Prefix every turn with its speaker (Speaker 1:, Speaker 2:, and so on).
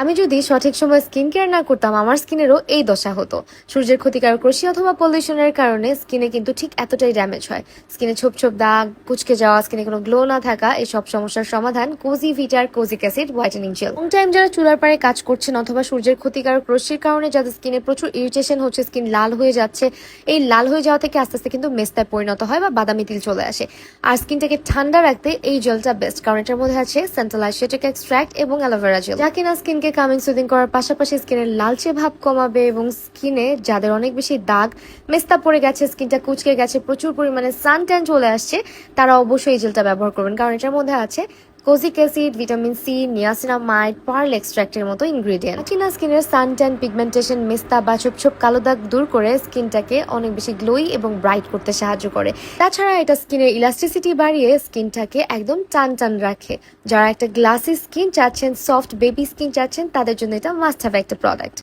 Speaker 1: আমি যদি সঠিক সময় স্কিন কেয়ার না করতাম, আমার স্কিনেরও এই দশা হতো। সূর্যের ক্ষতিকারক রশ্মি অথবা পলিউশনের কারণে স্কিনে কিন্তু ঠিক এতটাই ড্যামেজ হয়। স্কিনে ছোপ ছোপ দাগ, কুচকে যাওয়া, স্কিনে কোনো গ্লো না থাকা এই সব সমস্যার সমাধান কোজি ভিটার kojic acid whitening gel. Long time যারা চুলার পাড়ে কাজ করছেন অথবা সূর্যের ক্ষতিকারক রশ্মির কারণে যাদের স্কিনে প্রচুর ইরিটেশন হচ্ছে, স্কিন লাল হয়ে যাচ্ছে, এই লাল হয়ে যাওয়া থেকে আস্তে আস্তে কিন্তু মেস্তায় পরিণত হয় বা বাদামি তিল চলে আসে। আর স্কিনটাকে ঠান্ডা রাখতে এই জেলটা বেস্ট কারণ এটার মধ্যে আছে সেন্ট্রালাইসেটিক এক্সট্রাক্ট এবং অ্যালোভেরা জেল যা কিনা স্কিনকে কামিং সুদিং করার পাশাপাশি স্কিনের লালচে ভাব কমাবে এবং স্কিনে যাদের অনেক বেশি দাগ, মেস্তা পড়ে গেছে, স্কিনটা কুচকে গেছে, প্রচুর পরিমাণে সান ট্যান চলে আসছে, তারা অবশ্যই এই জেলটা ব্যবহার করবেন। কারণ এটার মধ্যে আছে kojic acid vitamin C niacinamide pearl এক্সট্রাক্টের মতো ইনগ্রেডিয়েন্ট কিনা স্কিনের সান ট্যান পিগমেন্টেশন মেস্তা বা ছোপ ছোপ কালো দাগ দূর করে স্কিনটাকে অনেক বেশি গ্লোই এবং ব্রাইট করতে সাহায্য করে। তাছাড়া এটা স্কিনের ইলাস্টিসিটি বাড়িয়ে স্কিনটাকে একদম টান টান রাখে। যারা একটা গ্লাসি স্কিন চাচ্ছেন সফট বেবি স্কিন চাচ্ছেন, তাদের জন্য এটা মাস্ট হ্যাভ একটা প্রোডাক্ট